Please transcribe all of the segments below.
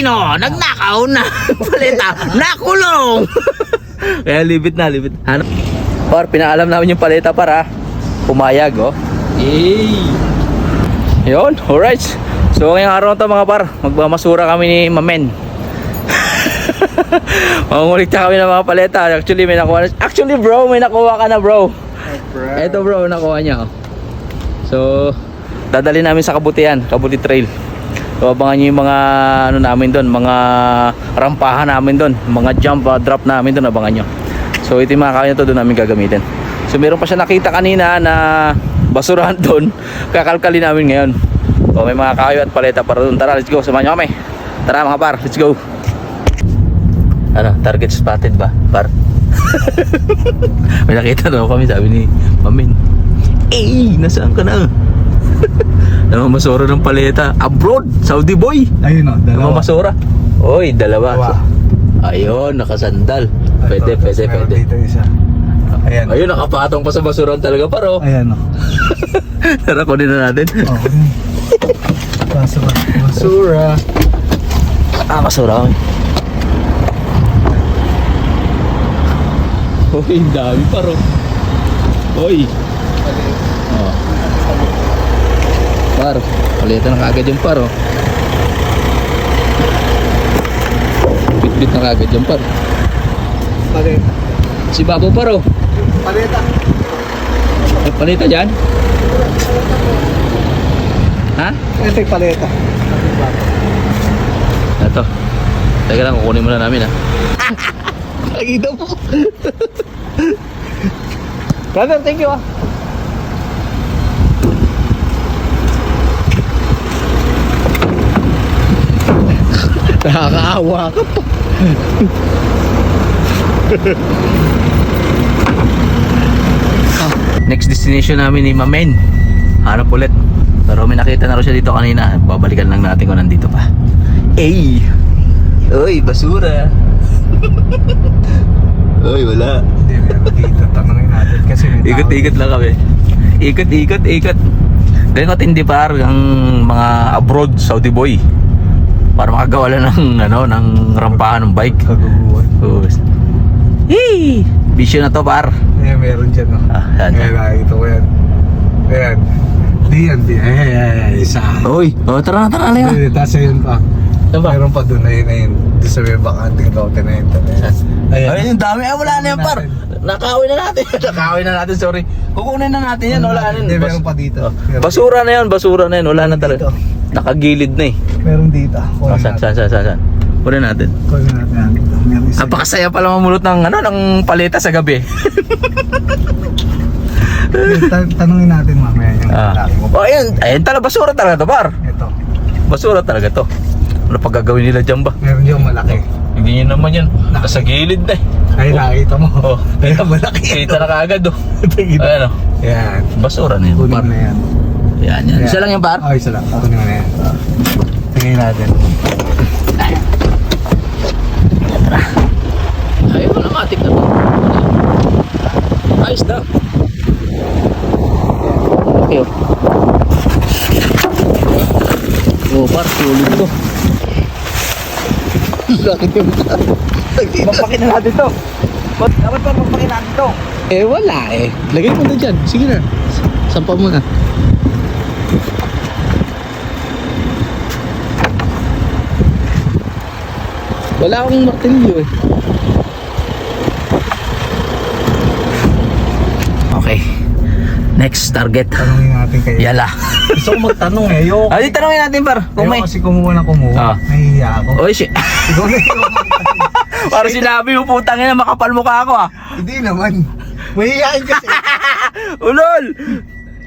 Pilipino, nagnakaw na. Paleta, nakulong. Kaya libit na, libit. Ano? Par, pinaalam namin yung paleta para pumayag, oh. Yay! Yun, alright. So ngayong araw to mga par, magmamasura kami ni Mamen. Mangungulit kami ng mga paleta. Actually, may nakuha na. Actually, bro, may nakuha ka na, bro. Eto, bro, nakuha niya. Oh. So, dadali namin sa Kabutihan, Kabuti Trail. So, abangan nyo yung mga ano namin doon, mga rampahan namin doon, mga jump uh, drop namin doon, abangan nyo. So, ito yung mga kaya to doon namin gagamitin. So, meron pa siya nakita kanina na basurahan doon. Kakalkali namin ngayon. So, may mga kayo at paleta para doon. Tara, let's go. Samahan nyo kami. Tara mga par, let's go. Ano, target spotted ba? Par? may nakita daw kami, sabi ni Mamin. Eh, nasaan ka na? Namamasura ng paleta. Abroad, Saudi boy. Ayun o, dalawa. Namamasura. Oy, dalawa. Dalawa. Ayun, nakasandal. Pwede, Ito, pwede, pwede. Dito isa. Ayan. Ayun, nakapatong pa sa basuran talaga paro. Ayan o. Tara, kunin na natin. Oh, basura. Basura. Ah, basura. Uy, dami paro. Uy. Oh. Par, paleta na kagad yung paro. Bit-bit na kagad yung paro. Paleta. Si Babo paro. Paleta. May paleta dyan? Ha? Ito yung paleta. Ito. Teka lang, kukunin muna namin ha. Nakita mo. Brother, thank you ah. Nakakaawa ka pa. Next destination namin ni Mamen. Hanap ulit. Pero may nakita na rin siya dito kanina. Babalikan lang natin kung nandito pa. Ey! Uy, basura! Uy, wala. Hindi, meron dito. Tanungin natin kasi. Ikot-ikot lang kami. Ikot, ikot, ikot. Ganyan katindi par ang mga abroad Saudi boy. Para makagawa lang ng ano ng rampahan ng bike. Kaguguan. Oh. Hey! Bisyo na to par. Ayan, meron dyan o. Ah, yan. Ayan, nakikita ko yan. Ayan. Di yan, di. Ayan, ayan, ayan. Isa. Uy, oh, tara na, tara na. Hindi, tapos ayun pa. Saan ba? Meron pa doon, ayun, ayun. Doon sa may bakanting lote na yun. Ay, yung dami. Ay, wala na yan, par. Nakawin na natin. Nakawin na natin, sorry. Kukunin na natin yan. Wala na yun. meron pa dito. Oh, Basura na yun, basura na yun. Wala na talaga. Nakagilid na eh. Meron dito. Oh, saan, saan, saan, saan, saan? Kunin natin. Kunin natin yan. Napakasaya pala mamulot ng ano ng paleta sa gabi. Ta- Tanungin natin mamaya yung ah. Oh, ayun, ayun talaga basura talaga to, par. Ito. Basura talaga to. Ano pag gagawin nila diyan ba? Meron yung malaki. Hindi nyo naman yan. Nasa gilid na eh. Ay, nakita mo. Oh, Ayan, malaki. Kita na kaagad oh. Ayan oh. Yan. Basura na yun, Kunin na yan. Yan, yan. Isa lang yan, par. Oh, isa lang. Kunin mo na yan. Tingin natin. Ay, wala matik na to. Ayos na. Okay oh. Oh, par, tulog to. Bakit yung Magpakin na natin to. Dapat pa magpakin natin to. Eh, wala eh. Lagay mo na dyan. Sige na. Sampa mo na. Wala akong martilyo eh. Okay. Next target. Tanungin natin kayo. Yala. Gusto ko magtanong eh. Ayoko. Ay, tanongin natin par. Kung may... Ayoko kasi kumuha na kumuha. Ah. Nahihiya ako. Oy, shit. Ikaw na yung Para sinabi mo, putang ina, makapal mukha ako ah. Hindi naman. Mahihiyain kasi. Ulol!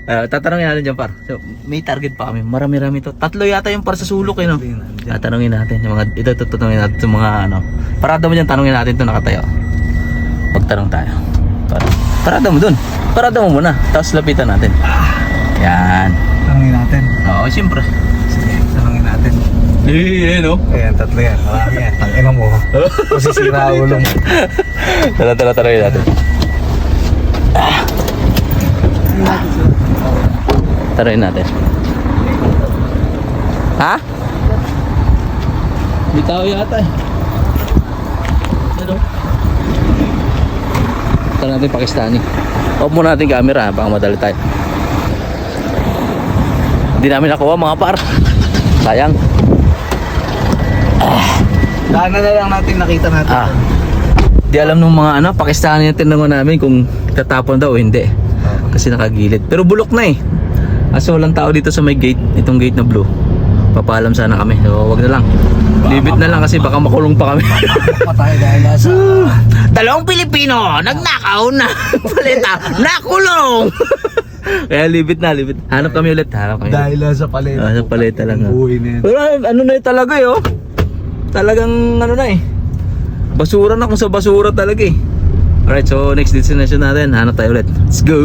Ah, tatanungin natin dyan par. So, may target pa kami. Marami-rami to. Tatlo yata yung par sa sulok eh no. Tatanungin natin yung mga ito tutunungin natin yung mga ano. Parada mo diyan tanungin natin 'to nakatayo. Magtanong tayo. Para, parada mo dun. Parada mo muna. Tapos lapitan natin. Yan. Tanungin natin. Oo, siyempre. Sige, tanungin natin. Eh, no. Ayan, tatlo yan. Marami yan. Tangina mo. Masisira ulo mo. Tara, tara, tara natin. Tarayin natin. Ha? Tao yata eh. Ano? Ito natin Pakistani. Off muna natin camera baka madali tayo. Hindi namin nakuha mga par. Sayang. Daanan na lang natin nakita natin. Ah. Di alam nung mga ano, Pakistani na tinanong namin kung tatapon daw o hindi. Kasi nakagilid. Pero bulok na eh. Kasi walang tao dito sa may gate, itong gate na blue. Papaalam sana kami. So, wag na lang. Libit na lang kasi baka makulong pa kami. Patay dahil nasa... Dalawang Pilipino, nagnakaw na. Paleta, nakulong. Kaya libit na, libit. Hanap kami ulit, hanap kami. Dahil lang sa paleta. Ah, sa paleta lang, Ang ah. Buhay na yan. Pero ano na yun talaga eh, oh. Talagang ano na eh. Basura na kung sa basura talaga eh. Alright, so next destination natin, hanap tayo ulit. Let's go!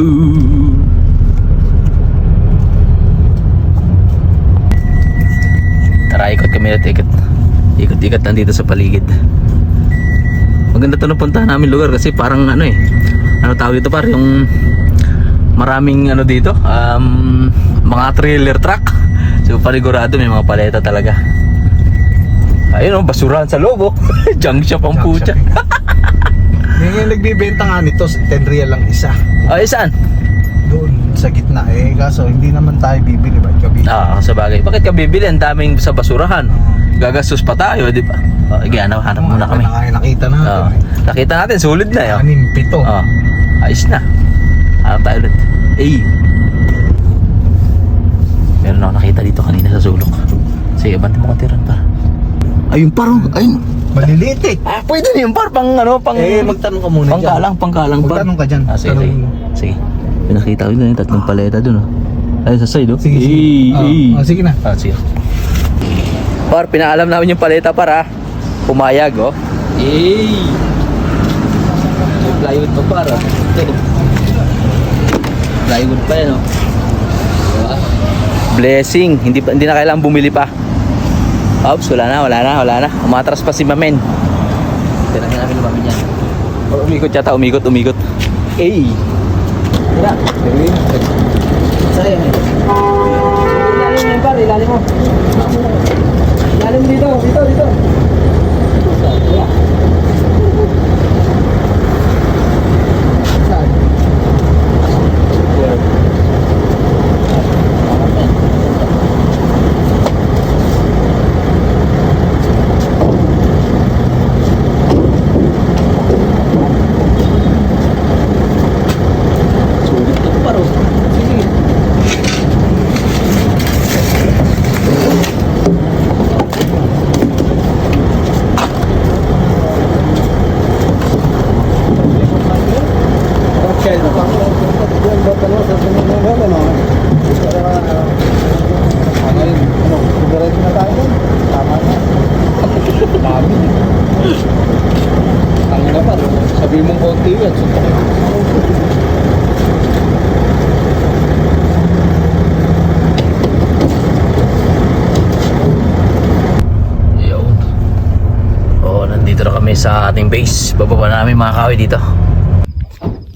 Tara, ikot kami ulit, ikot. Ikot-ikot lang dito sa paligid. Maganda to na puntahan namin lugar kasi parang ano eh. Ano tawag dito par, yung maraming ano dito, um, mga trailer truck. So panigurado may mga paleta talaga. Ayun oh, basurahan sa loob oh. Junk shop ang pucha. Yung yung nagbibenta nga nito, 10 real lang isa. Ay, saan? Doon sa gitna eh. Kaso hindi naman tayo bibili. Ba't ka bibili? Ah, sa bagay. Bakit ka bibili? Ang daming sa basurahan. Gagastos pa tayo, di ba? Oh, sige, hanap, hanap muna kami. Na nakita natin. Oh, nakita natin, solid na yun. Anin, pito. Oh, ayos na. Hanap tayo ulit. Eh. Meron ako nakita dito kanina sa sulok. Sige, bante mo konti ron para. Ayun parang, ayun. Maliliit eh. Ah, pwede na yun par, pang ano, pang... Eh, magtanong ka muna dyan. Pangkalang, pangkalang par. Magtanong ka dyan. Ah, sige, sige. Sige. May nakita ko yun, yung tatlong paleta dun, oh. Ay, sa side, oh. Sige, sige. Eh, Oh, eh. oh, sige na. Ah, sige. Par, pinaalam namin yung paleta para pumayag, oh. Eh. May plywood pa para. plywood pa yan, oh. Diba? Blessing. Hindi, hindi na kailangan bumili pa. Oops, wala na, wala na, wala na. Umatras pa si Mamen. Tinangin namin lumami niya. Or umikot yata, umikot, umikot. Eh. Tira. Sayang eh. Ilalim mo yung par, ilalim mo. Ilalim dito, dito, dito. Yeah. Sulit to paro. Sige. Ang ina pa, sabi mong konti yan, suntok Yun. Oo, nandito na kami sa ating base. Bababa na namin mga kahoy dito.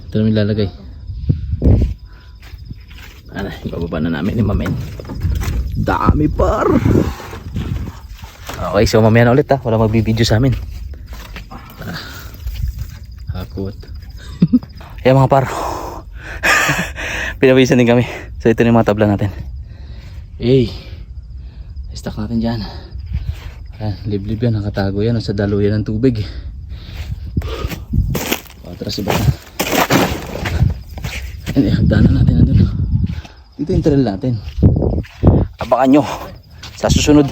Ito namin lalagay. Ano, bababa na namin ni Mamen. Dami par. Okay, so mamaya na ulit ha. Wala magbibideo sa amin. Ah, hakot. Ayan mga par. Pinawisan din kami. So ito na yung mga tabla natin. Eh. Stock natin dyan. Ayan, liblib yan, nakatago yan sa daluyan ng tubig. Patras iba na. Ayan, eh, hagdanan natin nandun. Dito yung trail natin. Abangan nyo sa susunod.